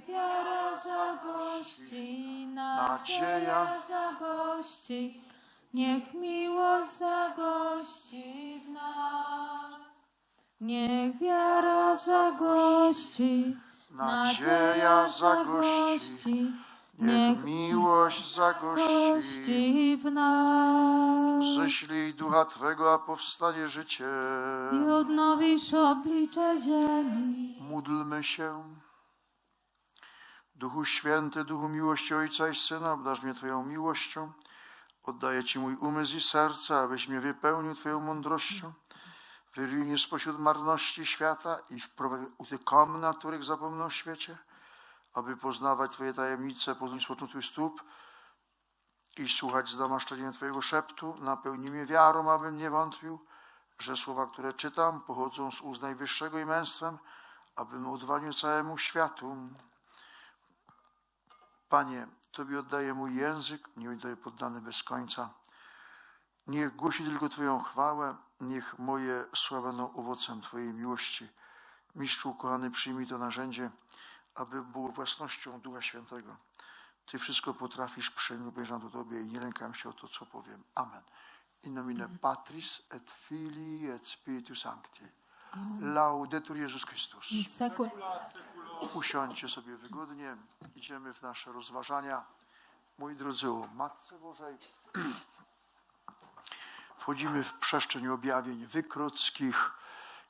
wiara zagości, nadzieja zagości, niech miłość zagości w nas. Niech wiara zagości, Nadzieja zagości, niech miłość zagości. w nas. Ześlij ducha Twego, a powstanie życie. I odnowisz oblicze ziemi. Módlmy się. Duchu Święty, Duchu miłości Ojca i Syna, obdarz mnie Twoją miłością. Oddaję Ci mój umysł i serce, abyś mnie wypełnił Twoją mądrością. Wyrwij mnie spośród marności świata i wprowadź u tych komnat, których zapomnę o świecie, aby poznawać Twoje tajemnice, poznać Twych stóp i słuchać z namaszczeniem Twojego szeptu. Napełnij mnie wiarą, abym nie wątpił, że słowa, które czytam, pochodzą z ust Najwyższego i męstwem, abym udowodnił całemu światu. Panie, Tobie oddaję mój język, nie oddaję poddany bez końca. Niech głosi tylko Twoją chwałę, niech moje słowa będą owocem Twojej miłości. Mistrzu kochany, przyjmij to narzędzie, aby było własnością Ducha Świętego. Ty wszystko potrafisz, przemówię do Tobie i nie lękam się o to, co powiem. Amen. In nomine Patris et Filii et Spiritus Sancti. Laudetur Jezus Chrystus. Sekul. Usiądźcie sobie wygodnie. Idziemy w nasze rozważania. Moi drodzy, o Matce Bożej. Wchodzimy w przestrzeń objawień wykrockich.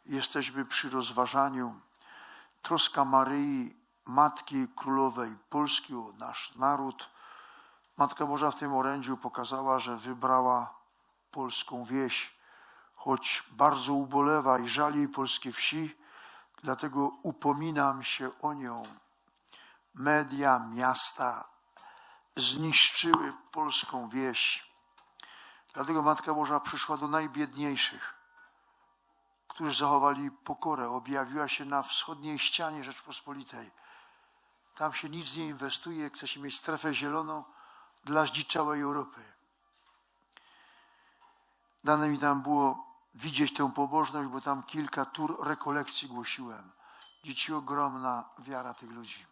Jesteśmy przy rozważaniu troska Maryi, Matki Królowej Polski o nasz naród. Matka Boża w tym orędziu pokazała, że wybrała polską wieś, choć bardzo ubolewa i żali polskie wsi, dlatego upominam się o nią. Media, miasta zniszczyły polską wieś. Dlatego Matka Boża przyszła do najbiedniejszych, którzy zachowali pokorę, objawiła się na wschodniej ścianie Rzeczpospolitej. Tam się nic nie inwestuje, chce się mieć strefę zieloną dla zdziczałej Europy. Dane mi tam było widzieć tę pobożność, bo tam kilka tur rekolekcji głosiłem. Dzieci ogromna wiara tych ludzi.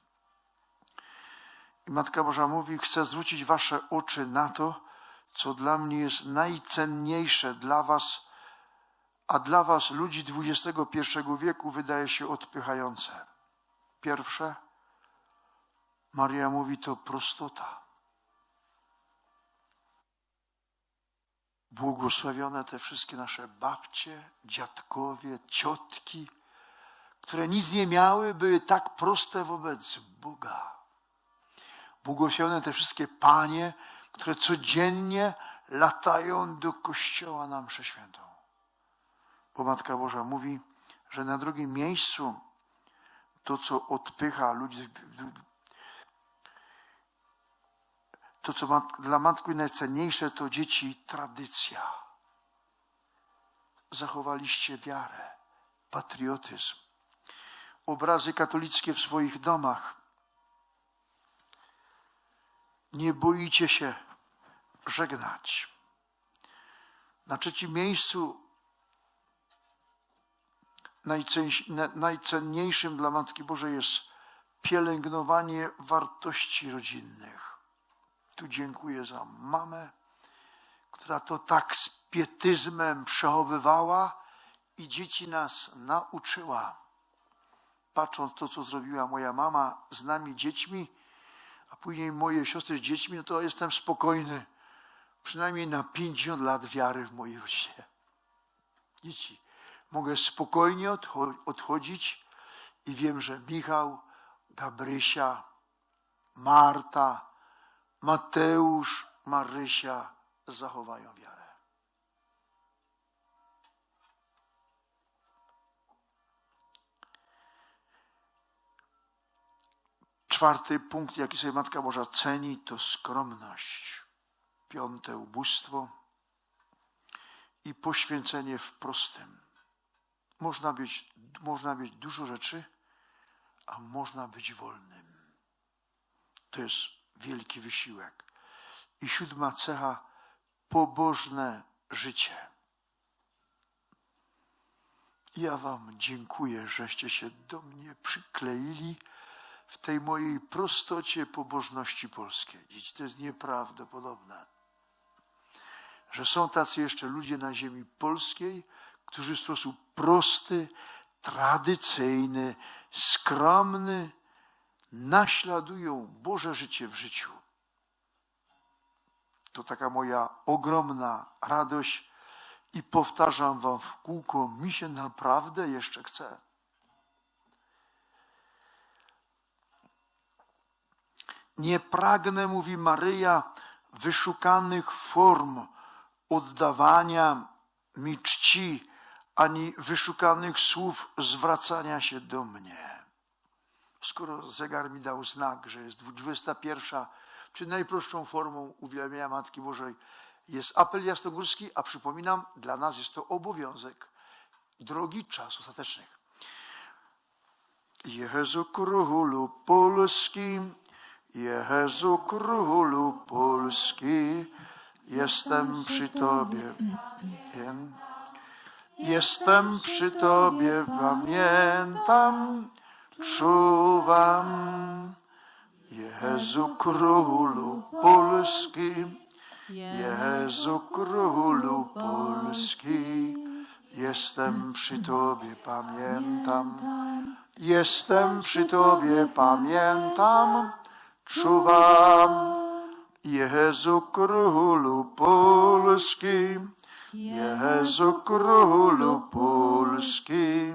I Matka Boża mówi: Chcę zwrócić Wasze oczy na to, co dla mnie jest najcenniejsze dla Was, a dla Was, ludzi XXI wieku, wydaje się odpychające. Pierwsze, Maria mówi to prostota. Błogosławione te wszystkie nasze babcie, dziadkowie, ciotki, które nic nie miały, były tak proste wobec Boga. Błogosławione te wszystkie panie, które codziennie latają do kościoła na mszę świętą. Bo Matka Boża mówi, że na drugim miejscu to, co odpycha ludzi, to, co mat, dla matki najcenniejsze, to dzieci tradycja. Zachowaliście wiarę, patriotyzm, obrazy katolickie w swoich domach. Nie boicie się żegnać. Na trzecim miejscu najcenniejszym dla Matki Bożej jest pielęgnowanie wartości rodzinnych. Tu dziękuję za mamę, która to tak z pietyzmem przechowywała i dzieci nas nauczyła. Patrząc to, co zrobiła moja mama z nami dziećmi, a później moje siostry z dziećmi, no to jestem spokojny. Przynajmniej na 50 lat wiary w mojej rodzinie. Dzieci, mogę spokojnie odchodzić i wiem, że Michał, Gabrysia, Marta, Mateusz, Marysia zachowają wiarę. Czwarty punkt, jaki sobie Matka Boża ceni, to skromność. Piąte, ubóstwo i poświęcenie w prostym. Można mieć, można mieć dużo rzeczy, a można być wolnym. To jest wielki wysiłek. I siódma cecha pobożne życie. Ja Wam dziękuję, żeście się do mnie przykleili w tej mojej prostocie pobożności polskiej. Dziś to jest nieprawdopodobne, że są tacy jeszcze ludzie na ziemi polskiej, którzy w sposób prosty, tradycyjny, skromny naśladują Boże życie w życiu. To taka moja ogromna radość i powtarzam wam w kółko, mi się naprawdę jeszcze chce. Nie pragnę, mówi Maryja, wyszukanych form oddawania mi czci, ani wyszukanych słów zwracania się do mnie. Skoro zegar mi dał znak, że jest 21, czy najprostszą formą uwielbienia Matki Bożej jest apel jasnogórski, a przypominam, dla nas jest to obowiązek. Drogi czas ostatecznych. Jezu Królu Polski, Jezu Królu Polski, jestem przy Tobie. Jestem przy Tobie, pamiętam, czuwam. Jezu Królu Polski, Jezu Królu Polski, jestem przy Tobie, pamiętam. Jestem przy Tobie, pamiętam, czuwam. Jezu Królu Polski, Jezu Królu Polski,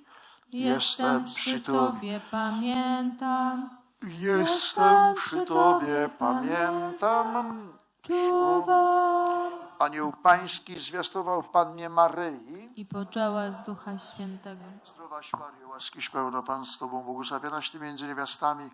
jestem przy Tobie, pamiętam, jestem przy Tobie, pamiętam, czuwam. Anioł Pański zwiastował Pannie Maryi. I poczęła z Ducha Świętego. Zdrowaś Maryjo, łaskiś pełna Pan z Tobą, błogosławionaś Ty między niewiastami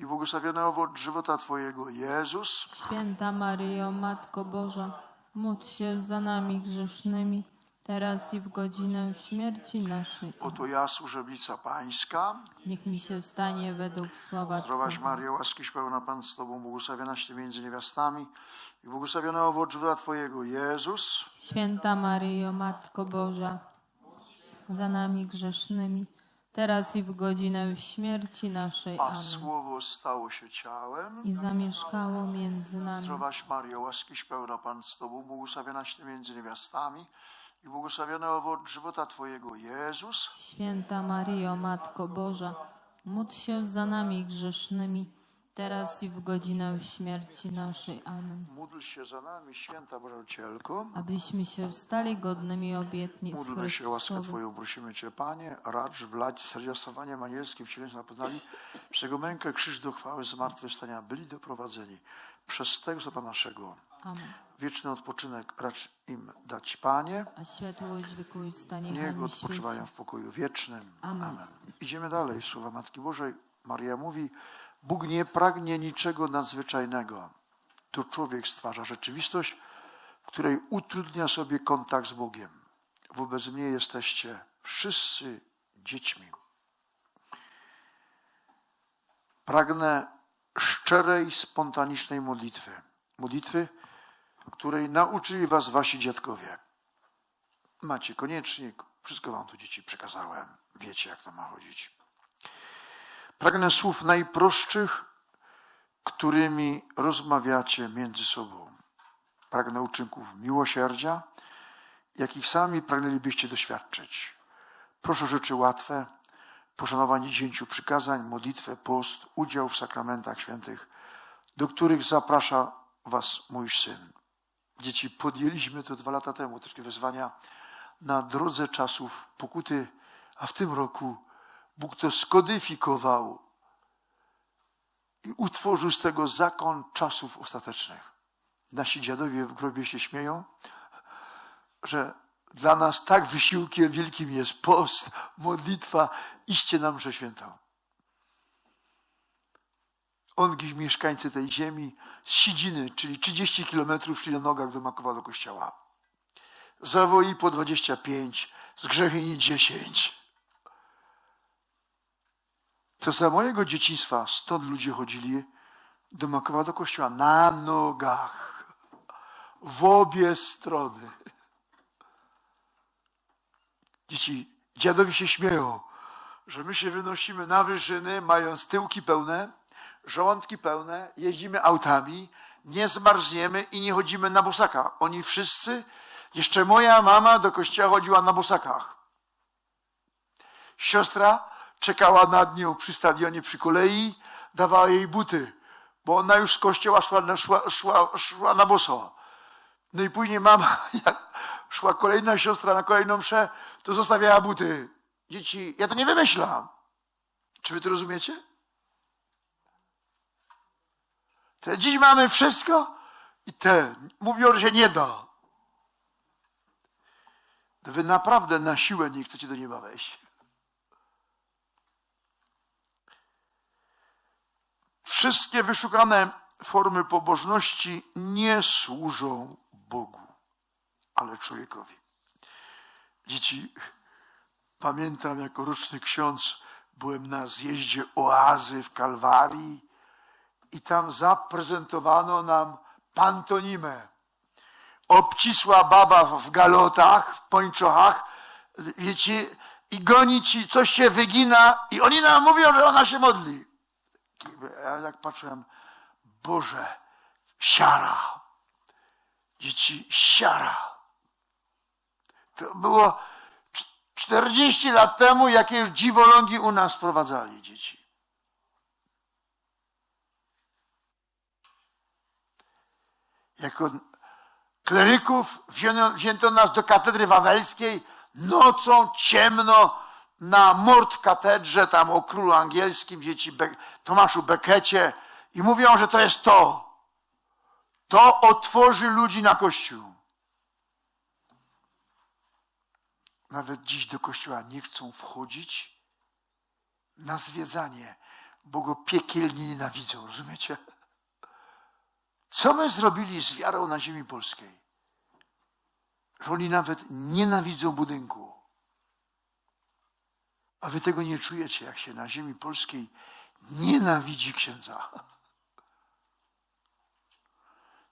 i błogosławiony owoc żywota Twojego, Jezus. Święta Maryjo, Matko Boża, módl się za nami grzesznymi, teraz i w godzinę śmierci naszej. Oto ja, służebnica Pańska. Niech mi się stanie według słowa Zdrowaś. Maryjo, łaskiś pełna Pan z Tobą, błogosławionaś Ty między niewiastami i błogosławiony owoc żywota Twojego, Jezus. Święta Maryjo, Matko Boża, za nami grzesznymi, teraz i w godzinę śmierci naszej. A Amen. Słowo stało się ciałem. I zamieszkało między nami. Zdrowaś Maryjo, łaskiś pełna Pan z Tobą, błogosławionaś Ty między niewiastami i błogosławiony owoc żywota Twojego, Jezus. Święta Maryjo, Matko Boża, módl się za nami grzesznymi, teraz i w godzinę śmierci naszej. Amen. Módl się za nami, święta Bożocielko. Abyśmy się stali godnymi obietnic Módlmy się, łaskę Chrystusowych. Twoją, prosimy Cię, Panie, racz wlać zradiosowaniem anielskim wcieleniu na poznali, przez Jego mękę krzyż do chwały zmartwychwstania byli doprowadzeni przez tego Pana naszego. Amen. Wieczny odpoczynek racz im dać, Panie. A światłość wieku i stanie Niech odpoczywają w pokoju wiecznym. Amen. Idziemy dalej. Słowa Matki Bożej. Maria mówi, Bóg nie pragnie niczego nadzwyczajnego. To człowiek stwarza rzeczywistość, w której utrudnia sobie kontakt z Bogiem. Wobec mnie jesteście wszyscy dziećmi. Pragnę szczerej, spontanicznej modlitwy. Modlitwy, której nauczyli was wasi dziadkowie. Macie koniecznik, wszystko wam to dzieci przekazałem. Wiecie, jak to ma chodzić. Pragnę słów najprostszych którymi rozmawiacie między sobą. Pragnę uczynków miłosierdzia, jakich sami pragnęlibyście doświadczyć. Proszę rzeczy łatwe, poszanowanie dziesięciu przykazań, modlitwę, post, udział w sakramentach świętych, do których zaprasza Was mój syn. Dzieci, podjęliśmy to dwa lata temu, troszkę wyzwania na drodze czasów pokuty, a w tym roku Bóg to skodyfikował i utworzył z tego zakon czasów ostatecznych. Nasi dziadowie w grobie się śmieją, że dla nas tak wysiłkiem wielkim jest post, modlitwa, iście na mszę świętą. Ongi mieszkańcy tej ziemi Sidziny, czyli 30 kilometrów szli na nogach do Makowa do kościoła. Zawoi po 25, z Grzechyni 10. To za mojego dzieciństwa stąd ludzie chodzili do Makowa do kościoła na nogach, w obie strony. Dzieci, dziadowie się śmieją, że my się wynosimy na wyżyny, mając tyłki pełne, żołądki pełne, jeździmy autami, nie zmarzniemy i nie chodzimy na bosakach. Oni wszyscy, jeszcze moja mama do kościoła chodziła na bosakach. Siostra czekała nad nią przy stadionie, przy kolei, dawała jej buty, bo ona już z kościoła szła, szła, szła, szła na boso. No i później mama, jak szła kolejna siostra na kolejną mszę, to zostawiała buty. Dzieci, ja to nie wymyślam. Czy wy to rozumiecie? Te dziś mamy wszystko i te mówią, że nie da. Wy naprawdę na siłę nie chcecie do nieba wejść. Wszystkie wyszukane formy pobożności nie służą Bogu, ale człowiekowi. Dzieci, pamiętam jako roczny ksiądz byłem na zjeździe oazy w Kalwarii i tam zaprezentowano nam pantonimę. Obcisła baba w galotach, w pończochach, wiecie, i goni ci, coś się wygina i oni nam mówią, że ona się modli. Ja tak patrzyłem, Boże, siara. Dzieci, siara. To było 40 lat temu, jakie już dziwolągi u nas prowadzali dzieci. Jako kleryków wzięto, wzięto nas do katedry wawelskiej nocą ciemno na mord katedrze tam o królu angielskim, dzieci Be Tomaszu Bekecie i mówią, że to jest to. To otworzy ludzi na kościół. Nawet dziś do kościoła nie chcą wchodzić na zwiedzanie, bo go piekielnie nienawidzą, rozumiecie? Co my zrobili z wiarą na ziemi polskiej? Że oni nawet nienawidzą budynku. A wy tego nie czujecie, jak się na ziemi polskiej nienawidzi księdza.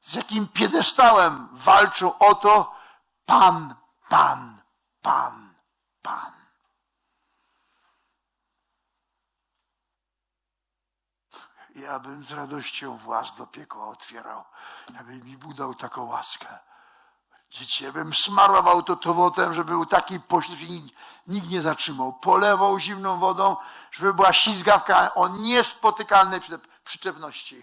Z jakim piedestałem walczą o to Pan, Pan, Pan, Pan. Ja bym z radością włas do piekła otwierał, aby mi Bóg dał taką łaskę. Dzieci, ja bym smarował to towotem, żeby był taki poślizg, że nikt, nikt nie zatrzymał. Polewał zimną wodą, żeby była ślizgawka o niespotykalnej przyczepności.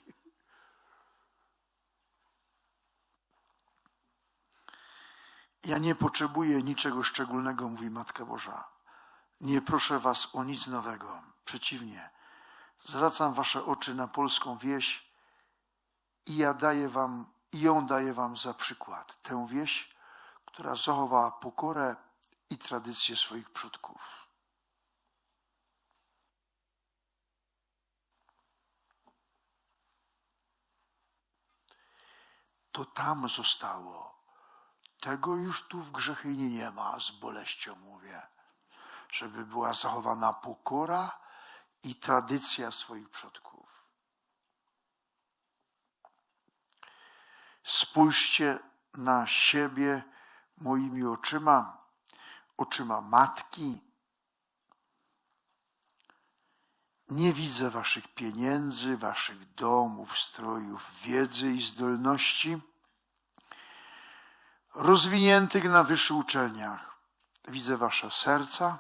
Ja nie potrzebuję niczego szczególnego, mówi Matka Boża. Nie proszę was o nic nowego. Przeciwnie, zwracam wasze oczy na polską wieś i ja daję wam, i ją daję wam za przykład. Tę wieś, która zachowała pokorę i tradycję swoich przodków. To tam zostało. Tego już tu w Grzechyni nie ma, z boleścią mówię. Żeby była zachowana pokora i tradycja swoich przodków. Spójrzcie na siebie moimi oczyma, oczyma matki. Nie widzę waszych pieniędzy, waszych domów, strojów, wiedzy i zdolności rozwiniętych na wyższych uczelniach. Widzę wasze serca,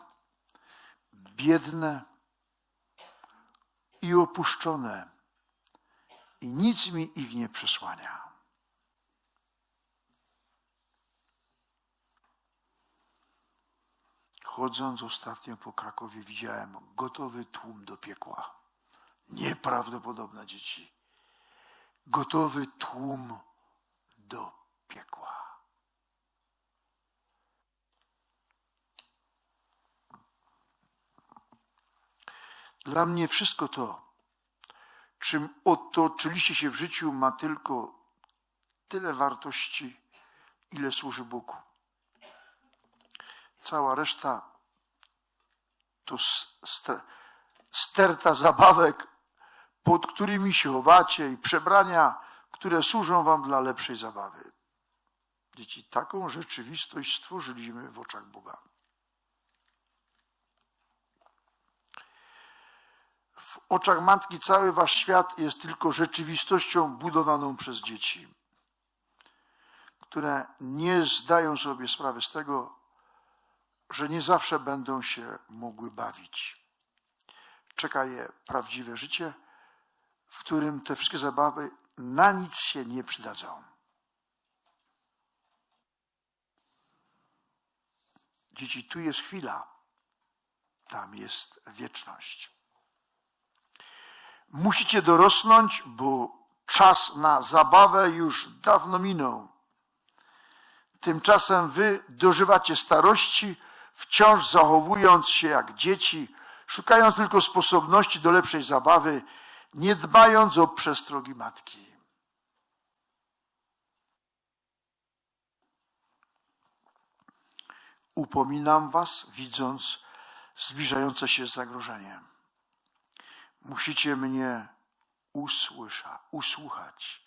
biedne i opuszczone, i nic mi ich nie przesłania. Chodząc ostatnio po Krakowie, widziałem gotowy tłum do piekła. Nieprawdopodobne dzieci. Gotowy tłum do piekła. Dla mnie wszystko to, czym otoczyliście się w życiu, ma tylko tyle wartości, ile służy Bogu. Cała reszta to sterta zabawek, pod którymi się chowacie i przebrania, które służą wam dla lepszej zabawy. Dzieci, taką rzeczywistość stworzyliśmy w oczach Boga. W oczach matki cały wasz świat jest tylko rzeczywistością budowaną przez dzieci, które nie zdają sobie sprawy z tego, że nie zawsze będą się mogły bawić. Czeka je prawdziwe życie, w którym te wszystkie zabawy na nic się nie przydadzą. Dzieci, tu jest chwila, tam jest wieczność. Musicie dorosnąć, bo czas na zabawę już dawno minął. Tymczasem wy dożywacie starości, wciąż zachowując się jak dzieci, szukając tylko sposobności do lepszej zabawy, nie dbając o przestrogi matki. Upominam was, widząc zbliżające się zagrożenie. Musicie mnie usłysza, usłuchać,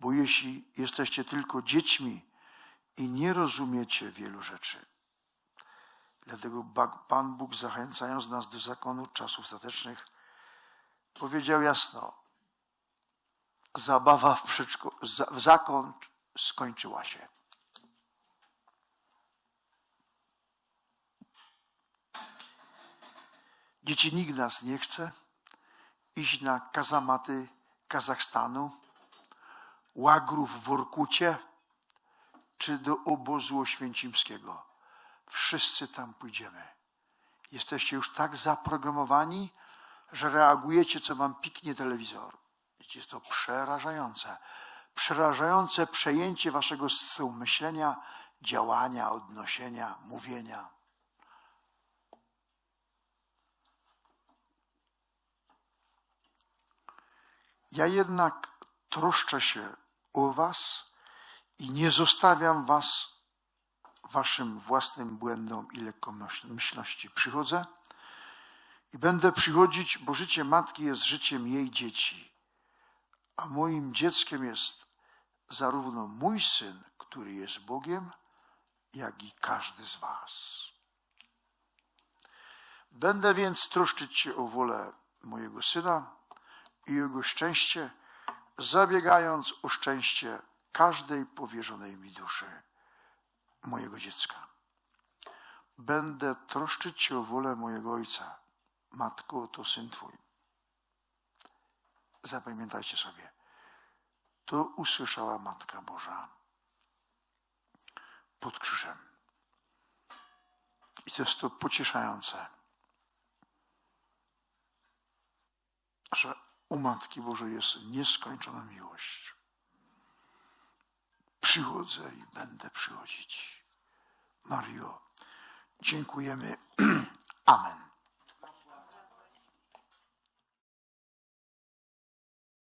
bo jeśli jesteście tylko dziećmi i nie rozumiecie wielu rzeczy, Dlatego Pan Bóg, zachęcając nas do zakonu czasów ostatecznych, powiedział jasno: Zabawa w, przedszko- w zakon skończyła się. Dzieci, nikt nas nie chce iść na kazamaty Kazachstanu, łagrów w Orkucie czy do obozu oświęcimskiego wszyscy tam pójdziemy. Jesteście już tak zaprogramowani, że reagujecie, co wam piknie telewizor. Jest to przerażające. Przerażające przejęcie waszego stylu myślenia, działania, odnosienia, mówienia. Ja jednak troszczę się o was i nie zostawiam was waszym własnym błędom i lekkomyślności. Przychodzę i będę przychodzić, bo życie matki jest życiem jej dzieci, a moim dzieckiem jest zarówno mój syn, który jest Bogiem, jak i każdy z was. Będę więc troszczyć się o wolę mojego syna i jego szczęście, zabiegając o szczęście każdej powierzonej mi duszy mojego dziecka. Będę troszczyć się o wolę mojego ojca. Matko, to syn twój. Zapamiętajcie sobie. To usłyszała Matka Boża pod krzyżem. I to jest to pocieszające, że u Matki Bożej jest nieskończona miłość przychodzę i będę przychodzić. Mario, dziękujemy. Amen.